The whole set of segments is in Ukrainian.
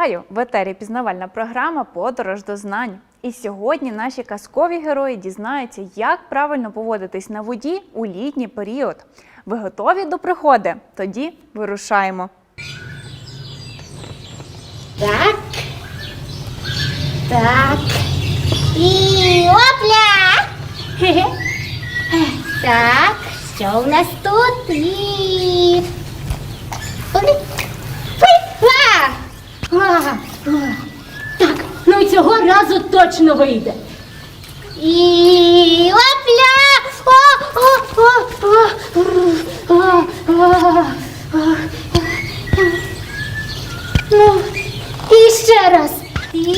Вітаю! В етері пізнавальна програма Подорож до знань. І сьогодні наші казкові герої дізнаються, як правильно поводитись на воді у літній період. Ви готові до приходи? Тоді вирушаємо. Так. Так. І опля! Так, що у нас тут? І... Ой. А! А. Так, ну цього разу точно вийде. І опля! О, о, о, о, о, о, о. Ну, і ще раз. І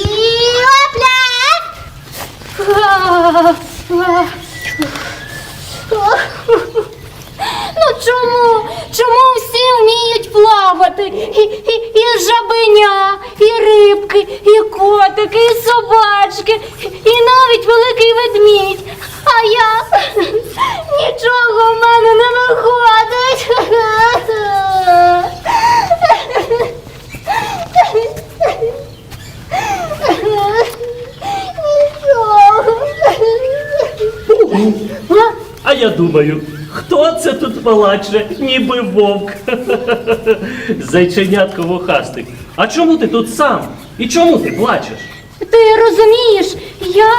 а. Ну чому? Чому плавати? І, і, і жабеня, і рибки, і котики, і собачки, і навіть великий ведмідь. А я нічого в мене не виходить. Нічого. А я думаю, це тут балаче, ніби вовк? Зайченятко вухастик. А чому ти тут сам? І чому ти плачеш? Ти розумієш, я,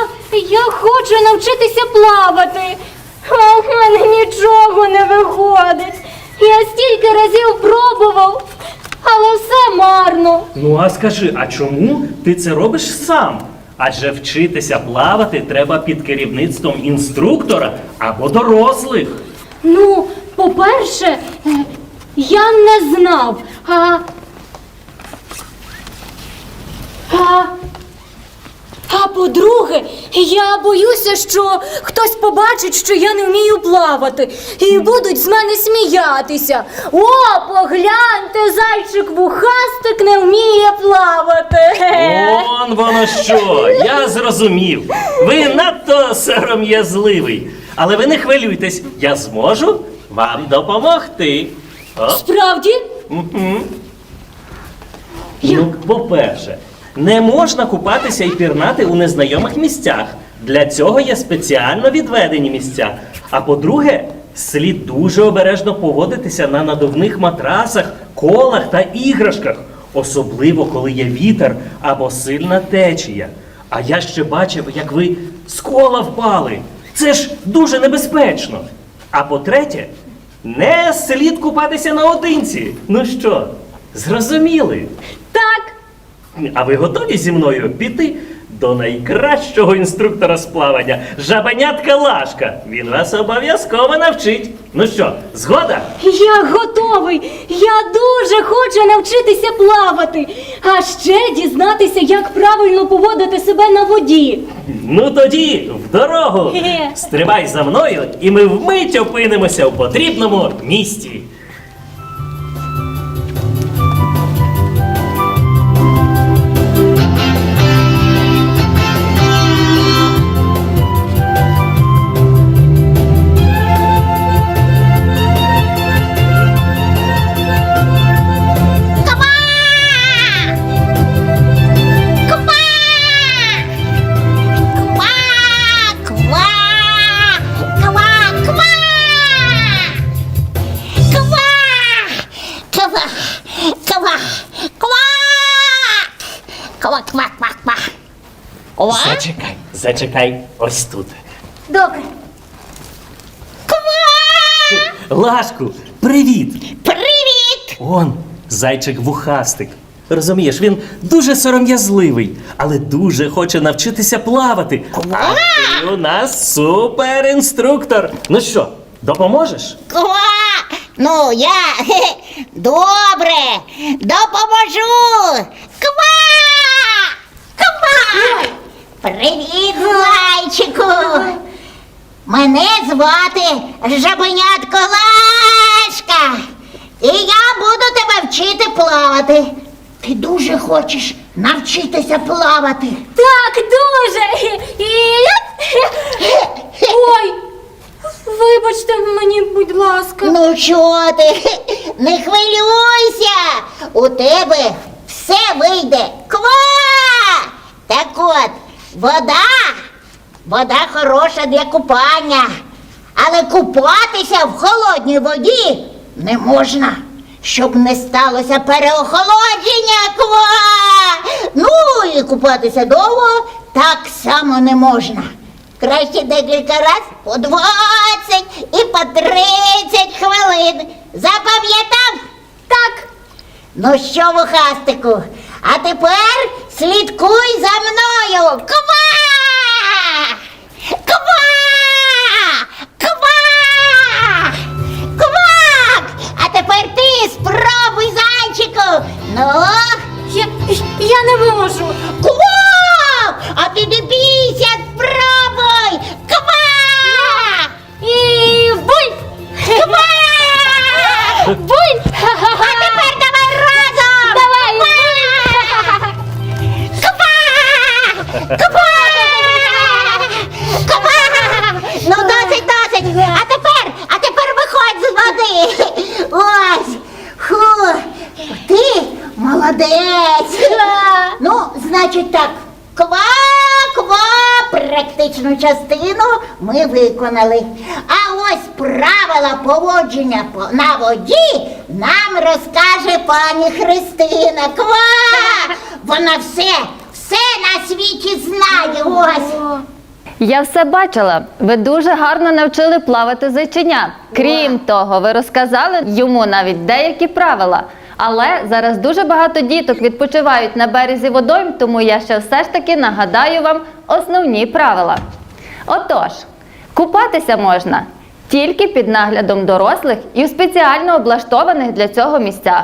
я хочу навчитися плавати, а в мене нічого не виходить. Я стільки разів пробував, але все марно. Ну а скажи, а чому ти це робиш сам? Адже вчитися плавати треба під керівництвом інструктора або дорослих. Ну, по-перше, е, я не знав. А, а, а по-друге, я боюся, що хтось побачить, що я не вмію плавати, і будуть з мене сміятися. О, погляньте, зайчик вухастик не вміє плавати. Он воно що, я зрозумів. Ви надто сором'язливий. Але ви не хвилюйтесь, я зможу вам допомогти. Оп. Справді? Мгм. Ну, по-перше, не можна купатися і пірнати у незнайомих місцях. Для цього є спеціально відведені місця. А по-друге, слід дуже обережно поводитися на надувних матрасах, колах та іграшках, особливо коли є вітер або сильна течія. А я ще бачив, як ви з кола впали. Це ж дуже небезпечно. А по-третє, не слід купатися наодинці. Ну що, зрозуміли? Так. А ви готові зі мною піти до найкращого інструктора з плавання Жабанятка Лашка? Він вас обов'язково навчить. Ну що, згода? Я готовий. Я навчитися плавати, а ще дізнатися, як правильно поводити себе на воді. Ну тоді в дорогу! Стрибай за мною, і ми вмить опинимося в потрібному місці. Ква! Зачекай, зачекай, ось тут. Добре. Ква! Лашку, привіт! Привіт! Он, зайчик вухастик. Розумієш, він дуже сором'язливий, але дуже хоче навчитися плавати. А ти у нас суперінструктор. Ну що, допоможеш? Ква! Ну, я добре, допоможу. Ква! Ква! Привіт, зайчику! Мене звати Жабенятко Лашка. І я буду тебе вчити плавати. Ти дуже хочеш навчитися плавати. Так, дуже. І... Ой, вибачте мені, будь ласка. Ну що ти? Не хвилюйся! У тебе все вийде. Ква! Так от, вода, вода хороша для купання, але купатися в холодній воді не можна, щоб не сталося переохолодження ква. Ну і купатися довго так само не можна. Краще декілька раз по 20 і по 30 хвилин. Запам'ятав? Так. Ну що, вухастику, а тепер слідкуй за мною. Ква! Ква! Ква! Квак! А тепер ти спробуй, зайчику. Ну, Я, я не можу. Практичну частину ми виконали. А ось правила поводження по- на воді нам розкаже пані Христина. Ква! Вона все, все на світі знає. Ось. Я все бачила. Ви дуже гарно навчили плавати зайчиня. Крім того, ви розказали йому навіть деякі правила. Але зараз дуже багато діток відпочивають на березі водойм, тому я ще все ж таки нагадаю вам основні правила. Отож, купатися можна тільки під наглядом дорослих і в спеціально облаштованих для цього місцях.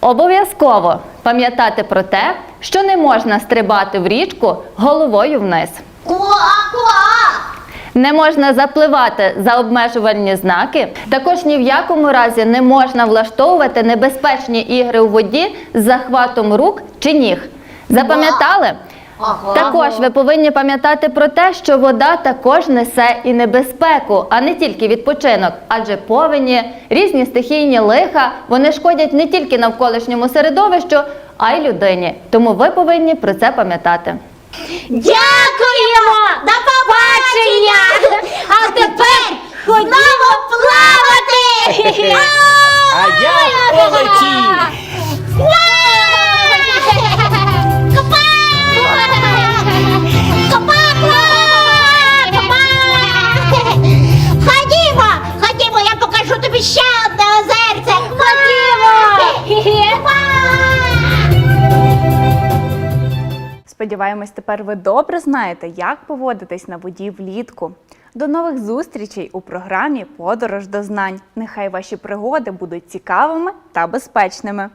Обов'язково пам'ятати про те, що не можна стрибати в річку головою вниз. ква-ква! Не можна запливати за обмежувальні знаки. Також ні в якому разі не можна влаштовувати небезпечні ігри у воді з захватом рук чи ніг. Запам'ятали? Ага. Також ви повинні пам'ятати про те, що вода також несе і небезпеку, а не тільки відпочинок, адже повені, різні стихійні лиха вони шкодять не тільки навколишньому середовищу, а й людині. Тому ви повинні про це пам'ятати. Дякуємо! До побачення! А тепер ходімо плавати! А я полетів! Сподіваємось, тепер ви добре знаєте, як поводитись на воді влітку. До нових зустрічей у програмі Подорож до знань. Нехай ваші пригоди будуть цікавими та безпечними.